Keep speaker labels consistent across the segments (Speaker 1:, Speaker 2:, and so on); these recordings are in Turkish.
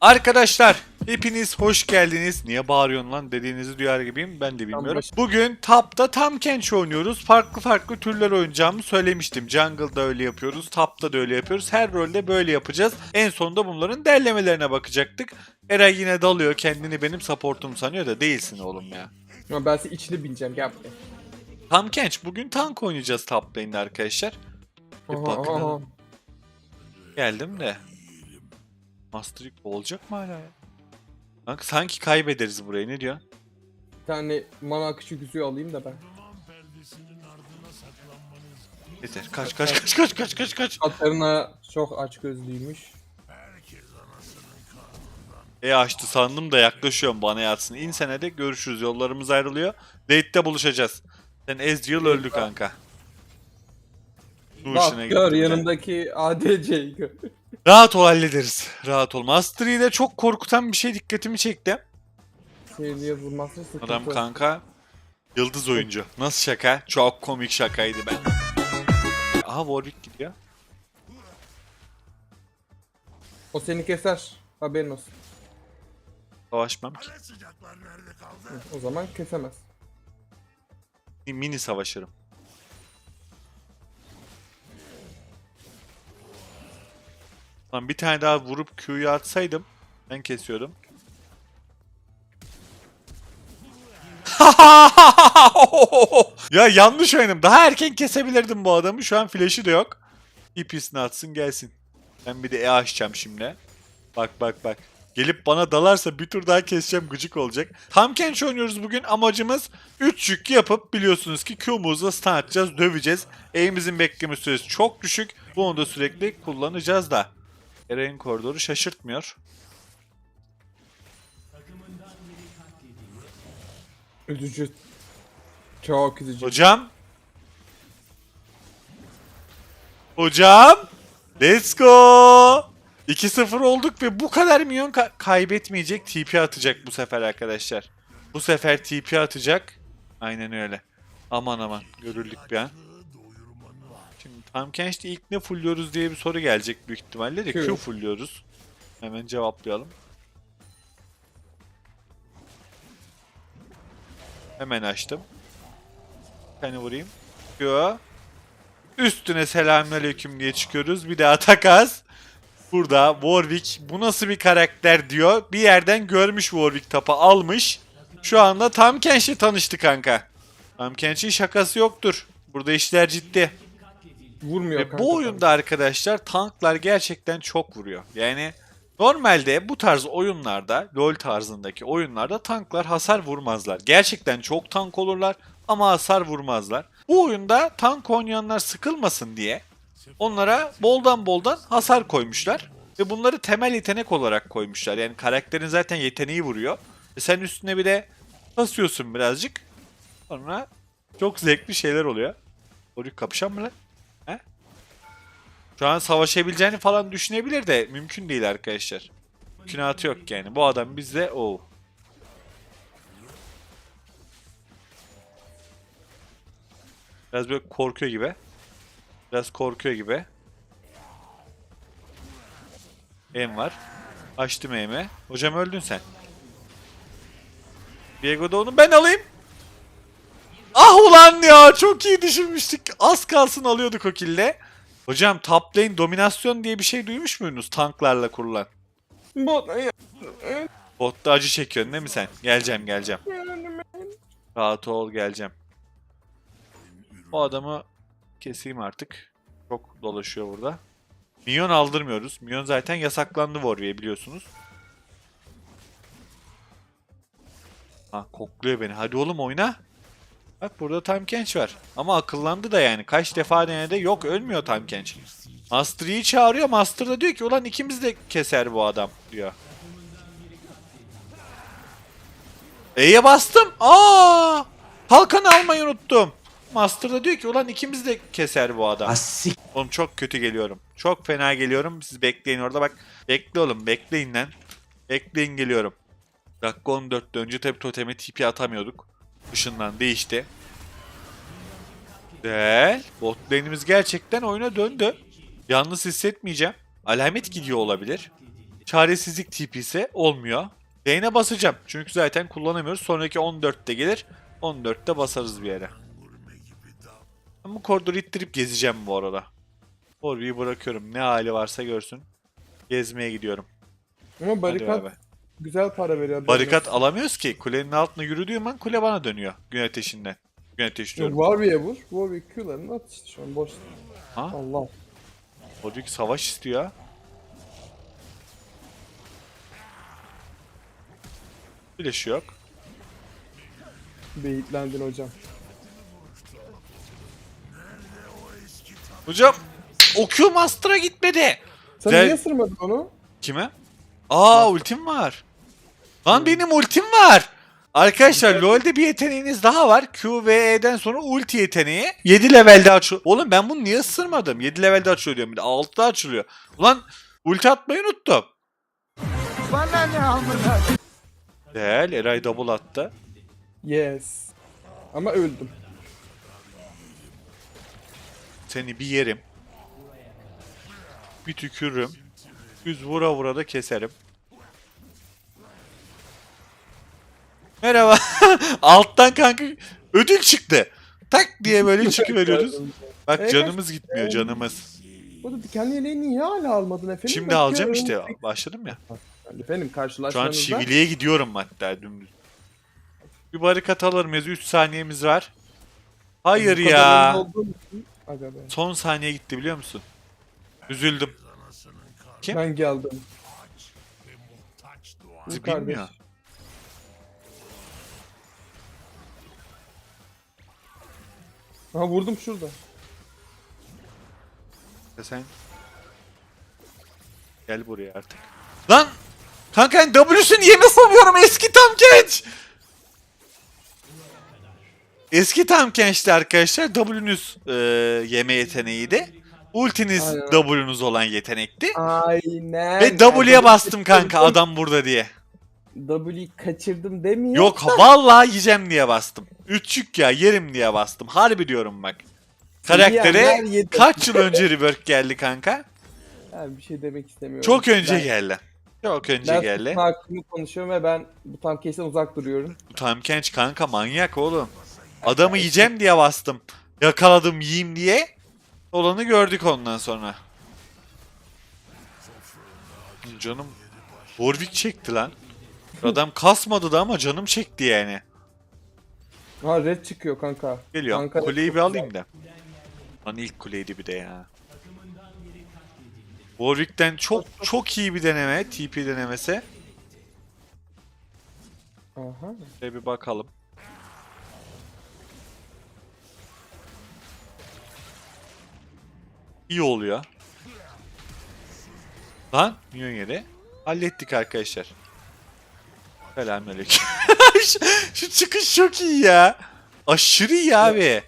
Speaker 1: Arkadaşlar hepiniz hoş geldiniz. Niye bağırıyorsun lan dediğinizi duyar gibiyim ben de bilmiyorum. Bugün Tap'ta tam Kench oynuyoruz. Farklı farklı türler oynayacağımı söylemiştim. Jungle'da öyle yapıyoruz, Tap'ta da öyle yapıyoruz. Her rolde böyle yapacağız. En sonunda bunların derlemelerine bakacaktık. Eray yine dalıyor kendini benim supportum sanıyor da değilsin oğlum ya.
Speaker 2: Ama ben size içli bineceğim gel buraya.
Speaker 1: Tam Kench bugün tank oynayacağız top lane'de arkadaşlar. Bir
Speaker 2: Aha,
Speaker 1: bakın.
Speaker 2: aha.
Speaker 1: Geldim de. Master olacak mı hala ya? Kanka sanki kaybederiz burayı ne diyorsun?
Speaker 2: Bir tane mana akışı güzüğü alayım da ben.
Speaker 1: Yeter. Kaç kaç kaç kaç kaç kaç kaç.
Speaker 2: Katarina çok aç gözlüymüş.
Speaker 1: E açtı sandım da yaklaşıyorum bana yatsın. İnsene de görüşürüz. Yollarımız ayrılıyor. Date'de buluşacağız. Sen Ezreal öldü kanka. Su
Speaker 2: Bak
Speaker 1: işine
Speaker 2: gör
Speaker 1: gittim ben.
Speaker 2: yanındaki ADC'yi gör.
Speaker 1: Rahat ol hallederiz. Rahat ol. Master Yi'de çok korkutan bir şey dikkatimi çekti.
Speaker 2: Sevdi yazılmazsa sıkıntı.
Speaker 1: Adam kanka yıldız oyuncu. Nasıl şaka? Çok komik şakaydı ben. Aha Warwick gidiyor.
Speaker 2: O seni keser. Haberin olsun.
Speaker 1: Savaşmam ki.
Speaker 2: O zaman kesemez.
Speaker 1: Mini savaşırım. Lan bir tane daha vurup Q'yu atsaydım ben kesiyordum. ya yanlış oynadım. Daha erken kesebilirdim bu adamı. Şu an flash'ı da yok. İpisini atsın gelsin. Ben bir de E açacağım şimdi. Bak bak bak. Gelip bana dalarsa bir tur daha keseceğim gıcık olacak. Tam Kench oynuyoruz bugün. Amacımız 3 yük yapıp biliyorsunuz ki Q'muzla stun atacağız, döveceğiz. E'imizin bekleme süresi çok düşük. Bunu da sürekli kullanacağız da. Eren koridoru şaşırtmıyor.
Speaker 2: Üzücü. Çok üzücü.
Speaker 1: Hocam. Hocam. Let's go. 2-0 olduk ve bu kadar milyon ka- kaybetmeyecek TP atacak bu sefer arkadaşlar. Bu sefer TP atacak. Aynen öyle. Aman aman görüldük bir an. Şimdi Tam Kench'te ilk ne fullüyoruz diye bir soru gelecek büyük ihtimalle de
Speaker 2: Q.
Speaker 1: Q fullüyoruz. Hemen cevaplayalım. Hemen açtım. Bir tane vurayım. Q. Üstüne selamünaleyküm diye çıkıyoruz. Bir daha takas. Burada Warwick bu nasıl bir karakter diyor. Bir yerden görmüş Warwick tapa almış. Şu anda Tam Kench'le tanıştı kanka. Tam Kench'in şakası yoktur. Burada işler ciddi.
Speaker 2: Vurmuyor
Speaker 1: Ve
Speaker 2: kanka.
Speaker 1: bu oyunda arkadaşlar tanklar gerçekten çok vuruyor. Yani normalde bu tarz oyunlarda, LoL tarzındaki oyunlarda tanklar hasar vurmazlar. Gerçekten çok tank olurlar ama hasar vurmazlar. Bu oyunda tank oynayanlar sıkılmasın diye onlara boldan boldan hasar koymuşlar. Ve bunları temel yetenek olarak koymuşlar. Yani karakterin zaten yeteneği vuruyor. E sen üstüne bir de basıyorsun birazcık. Sonra çok zevkli şeyler oluyor. Oraya kapışan mı lan? Şu an savaşabileceğini falan düşünebilir de mümkün değil arkadaşlar. Mümkünatı yok yani. Bu adam bizde o. Biraz böyle korkuyor gibi. Biraz korkuyor gibi. Em var. Açtım Em'i. Hocam öldün sen. Diego da onu ben alayım. Ah ulan ya çok iyi düşünmüştük. Az kalsın alıyorduk o kille. Hocam top lane dominasyon diye bir şey duymuş muydunuz tanklarla kurulan?
Speaker 2: Bot.
Speaker 1: Botta acı çekiyorsun değil mi sen? Geleceğim geleceğim. Rahat ol geleceğim. O adamı keseyim artık. Çok dolaşıyor burada. Minyon aldırmıyoruz. Minyon zaten yasaklandı Warwick'e biliyorsunuz. Ha kokluyor beni. Hadi oğlum oyna. Bak burada Time Kench var. Ama akıllandı da yani. Kaç defa denedi. Yok ölmüyor Time Kench. Master Yi'yi çağırıyor. Master da diyor ki ulan ikimiz de keser bu adam diyor. E'ye bastım. Aa! Halkanı almayı unuttum. Master da diyor ki ulan ikimiz de keser bu adam.
Speaker 3: Asik.
Speaker 1: Oğlum çok kötü geliyorum. Çok fena geliyorum. Siz bekleyin orada bak. Bekle oğlum bekleyin lan. Bekleyin geliyorum. Dakika 14'te önce tabi toteme TP atamıyorduk. Işından değişti. Güzel. Bot lane'imiz gerçekten oyuna döndü. Yalnız hissetmeyeceğim. Alamet gidiyor olabilir. çaresizlik TP'si olmuyor. Lane'e basacağım. Çünkü zaten kullanamıyoruz. Sonraki 14'te gelir. 14'te basarız bir yere. Ben bu koridoru ittirip gezeceğim bu arada. Orbi'yi bırakıyorum. Ne hali varsa görsün. Gezmeye gidiyorum.
Speaker 2: Ama barikat. Güzel para veriyor.
Speaker 1: Barikat alamıyoruz ki. Kulenin altına yürüdüğüm an kule bana dönüyor. Gün ateşinden. Gün ateşi diyorum.
Speaker 2: Warwick'e vur. Warwick Q'larını at işte şu an boş.
Speaker 1: Ha?
Speaker 2: Allah.
Speaker 1: Warwick savaş istiyor. Flash yok.
Speaker 2: Beyitlendin hocam.
Speaker 1: Hocam Okyu Master'a gitmedi.
Speaker 2: Sen
Speaker 1: Güzel-
Speaker 2: niye ısırmadın onu?
Speaker 1: Kime? Aa ultim var. Lan benim ultim var. Arkadaşlar LoL'de bir yeteneğiniz daha var. Q ve E'den sonra ulti yeteneği. 7 levelde açılıyor. Oğlum ben bunu niye ısırmadım? 7 levelde açılıyor diyorum bir de 6'da açılıyor. Ulan ulti atmayı unuttum.
Speaker 3: Bana ne amına?
Speaker 1: Değer Eray double attı.
Speaker 2: Yes. Ama öldüm.
Speaker 1: Seni bir yerim. Bir tükürürüm. Yüz vura vura da keserim. Merhaba. Alttan kanka ödül çıktı. Tak diye böyle çıkıveriyoruz. Bak
Speaker 2: Evet.
Speaker 1: canımız gitmiyor canımız.
Speaker 2: Bu da dikenli yeleği niye hala almadın efendim?
Speaker 1: Şimdi
Speaker 2: Bak
Speaker 1: alacağım işte. Başladım ya.
Speaker 2: Efendim
Speaker 1: Şu an
Speaker 2: karşılaşmanızda.
Speaker 1: çiviliğe gidiyorum hatta dümdüz. Bir barikat alır mıyız? 3 saniyemiz var. Hayır
Speaker 2: Bu kadar
Speaker 1: ya.
Speaker 2: önde olduğum için- Aga be.
Speaker 1: Son saniye gitti biliyor musun? Üzüldüm. Kim?
Speaker 2: Ben geldim.
Speaker 1: Bizi
Speaker 2: kardeş.
Speaker 1: Bilmiyor.
Speaker 2: Ha vurdum şurada.
Speaker 1: Ya Sen gel buraya artık. Lan! Kanka W'sü niye yapamıyorum eski tam genç? Eski tam gençti arkadaşlar. W'nüz e, yeme yeteneğiydi. Ultiniz
Speaker 2: Aynen.
Speaker 1: W'nüz olan yetenekti.
Speaker 2: Aynen.
Speaker 1: Ve W'ye bastım kanka adam burada diye.
Speaker 2: W'yi kaçırdım demiyor.
Speaker 1: Yok vallahi yiyeceğim diye bastım. Üççük ya yerim diye bastım. Harbi diyorum bak.
Speaker 2: Yiyenler
Speaker 1: Karaktere
Speaker 2: yedi.
Speaker 1: kaç yıl önce rework geldi kanka?
Speaker 2: Yani bir şey demek istemiyorum.
Speaker 1: Çok önce
Speaker 2: ben,
Speaker 1: geldi. Çok önce
Speaker 2: Ben
Speaker 1: geldi.
Speaker 2: tutma hakkımı konuşuyorum ve ben bu tam kesin uzak duruyorum.
Speaker 1: Bu Tam Kench kanka manyak oğlum. Adamı yiyeceğim diye bastım. Yakaladım yiyeyim diye. Olanı gördük ondan sonra. Canım Warwick çekti lan. Adam kasmadı da ama canım çekti yani.
Speaker 2: Ha red çıkıyor kanka.
Speaker 1: Geliyorum.
Speaker 2: Kanka,
Speaker 1: Kuleyi bir alayım da. Lan ilk kuleydi bir de ya. Warwick'ten çok çok iyi bir deneme. TP denemesi.
Speaker 2: Aha.
Speaker 1: Şöyle bir bakalım. İyi oluyor. Lan minyon yeri. Hallettik arkadaşlar. Selamünaleyküm. şu, şu çıkış çok iyi ya. Aşırı iyi abi.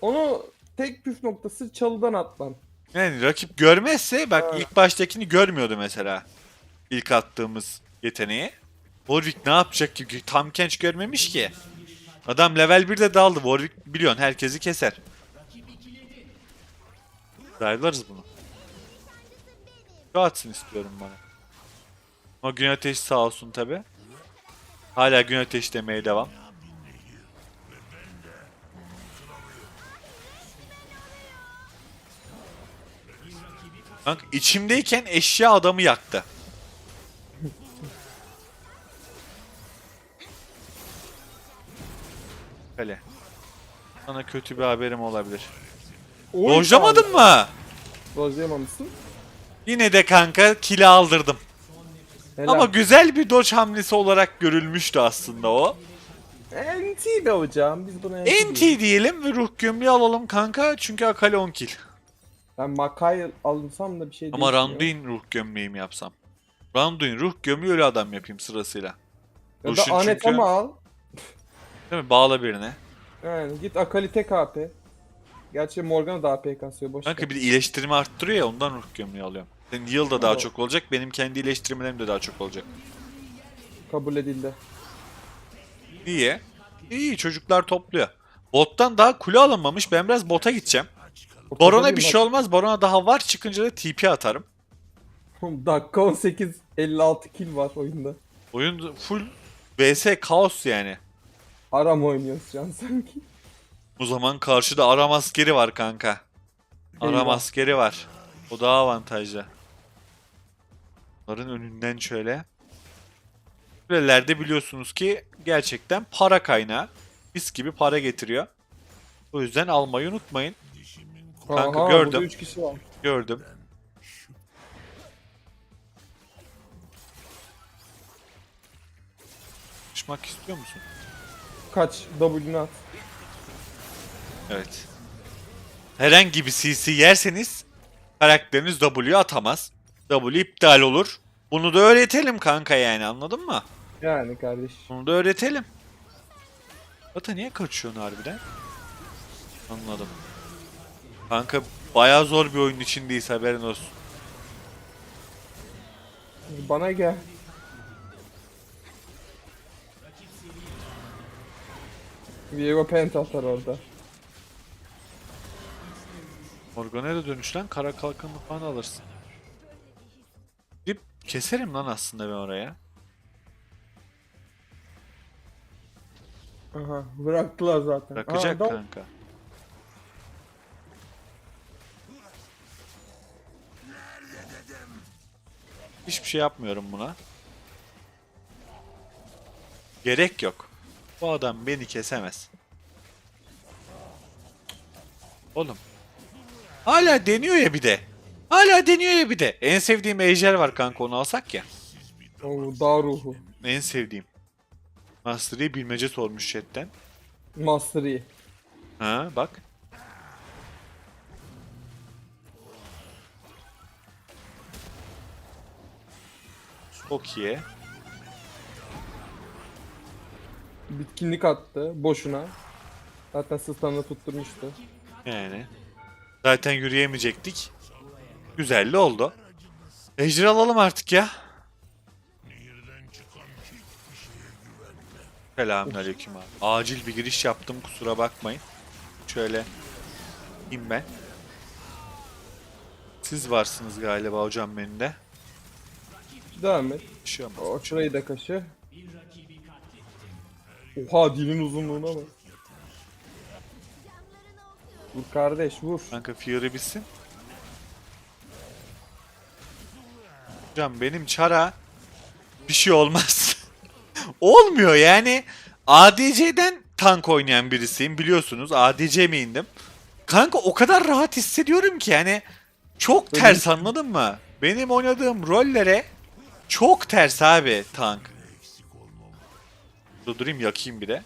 Speaker 2: Onu tek püf noktası çalıdan atman.
Speaker 1: Yani rakip görmezse bak
Speaker 2: Ha.
Speaker 1: ilk baştakini görmüyordu mesela. İlk attığımız yeteneği. Warwick ne yapacak ki? Tam genç görmemiş ki. Adam level 1'de daldı. Warwick biliyorsun herkesi keser. Drive'larız bunu. Şu atsın istiyorum bana. Ama gün ateşi sağ olsun tabi. Hala gün ateşi demeye devam. Bak içimdeyken eşya adamı yaktı. Öyle. Sana kötü bir haberim olabilir.
Speaker 2: Oy,
Speaker 1: Dojlamadın mı?
Speaker 2: Dojlayamamışsın.
Speaker 1: Yine de kanka kili aldırdım.
Speaker 2: Helal.
Speaker 1: Ama güzel bir dodge hamlesi olarak görülmüştü aslında o.
Speaker 2: NT be hocam. Biz buna NT.
Speaker 1: NT
Speaker 2: diyoruz.
Speaker 1: diyelim ve ruh gömleği alalım kanka çünkü Akali 10 kill.
Speaker 2: Ben Makai alınsam da bir şey
Speaker 1: Ama
Speaker 2: değişmiyor.
Speaker 1: Randuin ruh gömleği mi yapsam? Randuin ruh gömleği öyle adam yapayım sırasıyla.
Speaker 2: Ya da
Speaker 1: çünkü-
Speaker 2: Anetama al.
Speaker 1: Değil mi? Bağla birine.
Speaker 2: Yani git Akali tek AP. Gerçi Morgana da AP kasıyor boş ver.
Speaker 1: Kanka bir de iyileştirme arttırıyor ya ondan ruh gömleği alıyorum. Senin yıl da daha
Speaker 2: Evet.
Speaker 1: çok olacak, benim kendi iyileştirmelerim de daha çok olacak.
Speaker 2: Kabul edildi.
Speaker 1: İyi. İyi çocuklar topluyor. Bottan daha kule alınmamış. Ben biraz bota gideceğim. Baron'a bir şey olmaz. Baron'a daha var çıkınca da TP atarım.
Speaker 2: Dakika 18 56 kill var oyunda.
Speaker 1: Oyun full vs kaos yani.
Speaker 2: Aram oynuyoruz şu an sanki.
Speaker 1: O zaman karşıda Aram askeri var kanka. Aram
Speaker 2: Eyvah.
Speaker 1: askeri var. O daha avantajlı. Bunların önünden şöyle. Kulelerde biliyorsunuz ki gerçekten para kaynağı. Mis gibi para getiriyor. O yüzden almayı unutmayın. Kanka,
Speaker 2: Aha,
Speaker 1: gördüm.
Speaker 2: Burada 3 kişi var.
Speaker 1: Gördüm. Konuşmak istiyor musun?
Speaker 2: Kaç? W'nu at.
Speaker 1: Evet. Herhangi bir CC yerseniz karakteriniz W atamaz. W iptal olur. Bunu da öğretelim kanka yani anladın mı?
Speaker 2: Yani kardeş.
Speaker 1: Bunu da öğretelim. Ata niye kaçıyorsun harbiden? Anladım. Kanka bayağı zor bir oyun içindeyiz haberin olsun.
Speaker 2: Bana gel. Viego penta atar orada.
Speaker 1: Morgana'ya da dönüş lan kara kalkanını falan alırsın. Keserim lan aslında ben oraya.
Speaker 2: Aha bıraktılar zaten.
Speaker 1: Bırakacak
Speaker 2: Aa,
Speaker 1: kanka. Hiçbir şey yapmıyorum buna. Gerek yok. Bu adam beni kesemez. Oğlum. Hala deniyor ya bir de. Hala deniyor ya bir de. En sevdiğim ejder var kanka onu alsak ya.
Speaker 2: Oo, dağ ruhu.
Speaker 1: En sevdiğim. Mastery'i bilmece sormuş chatten.
Speaker 2: Mastery.
Speaker 1: Ha bak. Çok iyi.
Speaker 2: Bitkinlik attı boşuna. Zaten sıstanla tutturmuştu.
Speaker 1: Yani. Zaten yürüyemeyecektik. Güzelli oldu. Ejder alalım artık ya. Selamünaleyküm abi. Acil bir giriş yaptım kusura bakmayın. Şöyle in ben. Siz Siz varsınız galiba hocam menüde.
Speaker 2: Devam et.
Speaker 1: Bir şey olmaz.
Speaker 2: O şurayı da kaşı. Oha dilin uzunluğuna bak. Vur kardeş vur.
Speaker 1: Kanka Fury bitsin. Hocam benim çara bir şey olmaz. Olmuyor yani. ADC'den tank oynayan birisiyim biliyorsunuz. ADC mi indim? Kanka o kadar rahat hissediyorum ki yani çok ters anladın mı? Benim oynadığım rollere çok ters abi tank. Dur durayım yakayım bir de.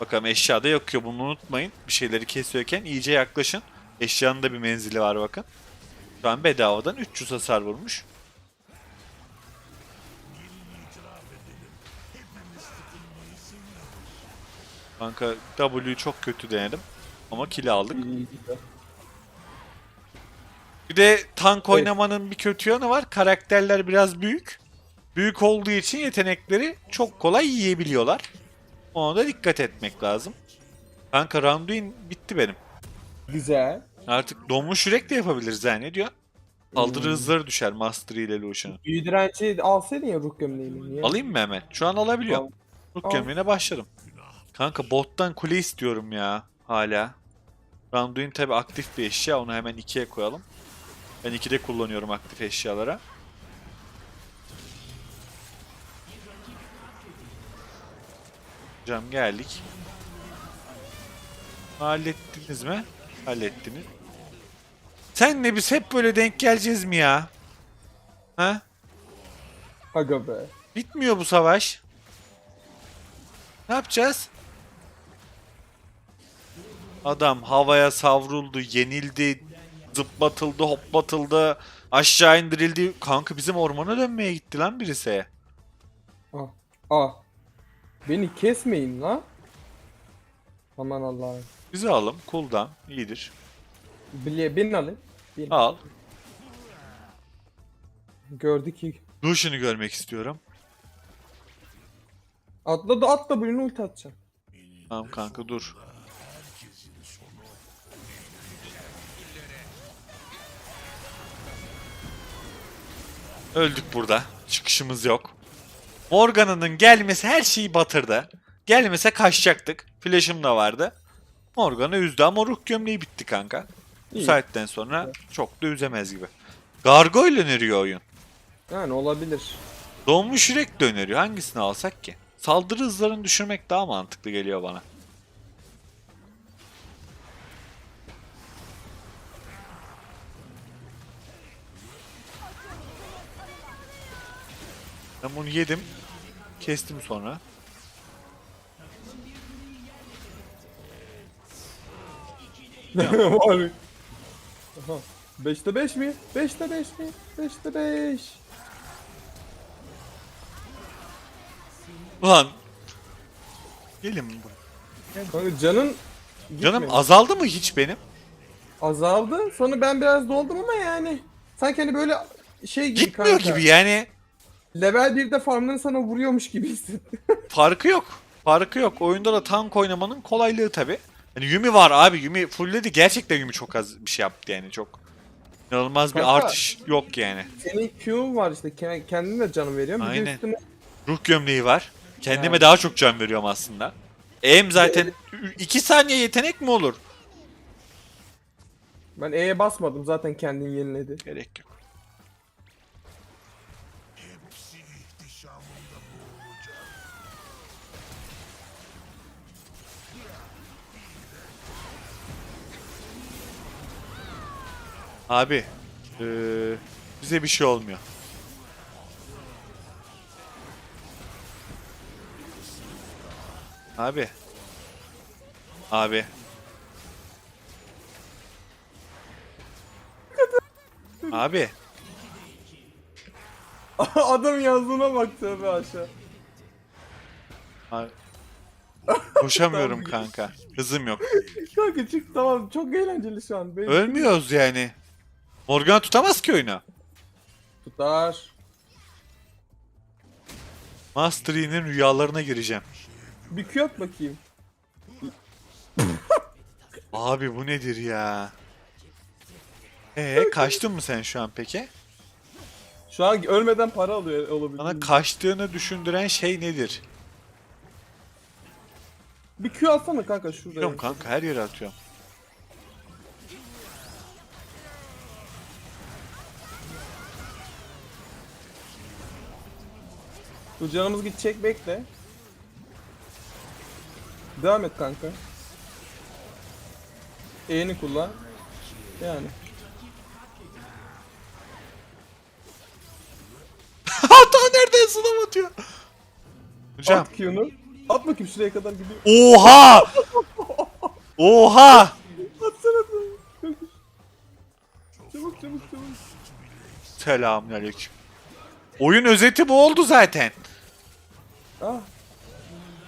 Speaker 1: Bakalım eşyada yakıyor bunu unutmayın. Bir şeyleri kesiyorken iyice yaklaşın. Eşyanın da bir menzili var bakın. Şu an bedavadan 300 hasar vurmuş. Kanka W'yu çok kötü denedim. Ama kill aldık. Bir de tank oynamanın bir kötü yanı var. Karakterler biraz büyük. Büyük olduğu için yetenekleri çok kolay yiyebiliyorlar. Ona da dikkat etmek lazım. Kanka Randuin bitti benim.
Speaker 2: Güzel.
Speaker 1: Artık donmuş yürek de yapabiliriz ha ne diyor? Saldırı hızları düşer Mastery ile Lucian'ın.
Speaker 2: Büyü direnci alsaydın ya ruh gömleğini. Niye?
Speaker 1: Alayım mı hemen? Şu an alabiliyorum.
Speaker 2: Al.
Speaker 1: Ruh
Speaker 2: Al.
Speaker 1: gömleğine başladım. Kanka bottan kule istiyorum ya hala. Randuin tabi aktif bir eşya onu hemen ikiye koyalım. Ben ikide kullanıyorum aktif eşyalara. Hocam geldik. Hallettiniz mi? Hallettiniz. Senle biz hep böyle denk geleceğiz mi ya? Ha?
Speaker 2: Aga be.
Speaker 1: Bitmiyor bu savaş. Ne yapacağız? Adam havaya savruldu, yenildi, zıplatıldı, hoplatıldı, aşağı indirildi. Kanka bizim ormana dönmeye gitti lan birisi.
Speaker 2: Ah. Ah. Beni kesmeyin lan. Aman Allah'ım.
Speaker 1: Bizi alım, cooldown, iyidir.
Speaker 2: Bile beni alın. Beni.
Speaker 1: Al.
Speaker 2: Gördü ki.
Speaker 1: Lucian'ı görmek istiyorum.
Speaker 2: Atladı atla birini ulti atacağım.
Speaker 1: Tamam kanka dur. Öldük burada. çıkışımız yok. Morgana'nın gelmesi her şeyi batırdı. Gelmese kaçacaktık. Flash'ım da vardı. Morgana üzdü ama ruh gömleği bitti kanka. Bu
Speaker 2: İyi.
Speaker 1: saatten sonra çok da üzemez gibi. Gargoyle öneriyor oyun.
Speaker 2: Yani olabilir.
Speaker 1: Donmuş yürek de öneriyor. Hangisini alsak ki? Saldırı hızlarını düşürmek daha mantıklı geliyor bana. Ben bunu yedim. Kestim sonra.
Speaker 2: Var. Aha. 5'te 5 mi? 5'te 5 mi? 5'te 5.
Speaker 1: Ulan. Gelin buraya.
Speaker 2: Kanka canın
Speaker 1: Canım
Speaker 2: gitmedi.
Speaker 1: azaldı mı hiç benim?
Speaker 2: azaldı. Sonra ben biraz doldum ama yani. Sanki hani böyle şey gibi
Speaker 1: Gitmiyor
Speaker 2: kanka.
Speaker 1: gibi yani.
Speaker 2: Level 1'de farmların sana vuruyormuş gibi hissettim.
Speaker 1: Farkı yok. Farkı yok. Oyunda da tank oynamanın kolaylığı tabi. Hani Yumi var abi. Yumi fullledi. Gerçekten Yumi çok az bir şey yaptı yani. Çok inanılmaz bir
Speaker 2: Kanka.
Speaker 1: artış yok yani.
Speaker 2: Senin Q'un var işte ke- kendin de canı veriyor. Bir de
Speaker 1: Aynen.
Speaker 2: üstüne
Speaker 1: Ruh gömleği var. Kendime
Speaker 2: Yani.
Speaker 1: daha çok can veriyorum aslında. Em zaten 2 saniye yetenek mi olur?
Speaker 2: ben E'ye basmadım zaten kendin yeniledi.
Speaker 1: Gerek yok. Abi, eee, bize bir şey olmuyor. Abi. Abi. Abi.
Speaker 2: Adam yazdığına bak tövbe aşağı.
Speaker 1: Abi. Koşamıyorum
Speaker 2: Tamam.
Speaker 1: kanka. Hızım yok.
Speaker 2: Kanka çık tamam çok eğlenceli şu an. Benim
Speaker 1: Ölmüyoruz yani. Morgan tutamaz ki oyunu.
Speaker 2: Tutar.
Speaker 1: Master Yi'nin rüyalarına gireceğim.
Speaker 2: Bir Q at bakayım.
Speaker 1: Abi bu nedir ya? Ee kaçtın mı sen şu an peki?
Speaker 2: Şu an ölmeden para alıyor olabilir.
Speaker 1: Bana kaçtığını düşündüren şey nedir?
Speaker 2: bir Q atsana kanka şurada.
Speaker 1: Biliyorum kanka her yere atıyorum.
Speaker 2: Dur canımız gidecek bekle. Devam et kanka. E'ni kullan. Yani.
Speaker 1: Hata nereden sınav atıyor? Hocam.
Speaker 2: At Q'nu. At bakayım şuraya kadar gidiyor.
Speaker 1: Oha! Oha!
Speaker 2: Atsana da. Çabuk çabuk çabuk.
Speaker 1: Selamünaleyküm. Oyun özeti bu oldu zaten.
Speaker 2: Ah.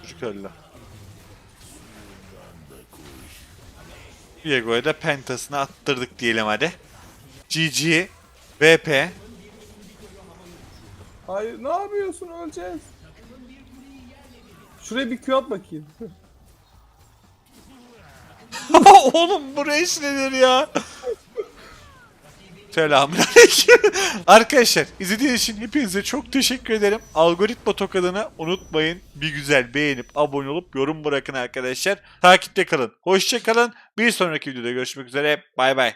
Speaker 1: Çocuk öldü. Diego'ya da pentasını attırdık diyelim hadi. GG. VP.
Speaker 2: Hayır ne yapıyorsun öleceğiz. Şuraya bir Q at bakayım.
Speaker 1: Oğlum bu reis nedir ya? Selamünaleyküm. Arkadaşlar izlediğiniz için hepinize çok teşekkür ederim. Algoritma tokadını unutmayın. Bir güzel beğenip abone olup yorum bırakın arkadaşlar. Takipte kalın. Hoşça kalın. Bir sonraki videoda görüşmek üzere. Bay bay.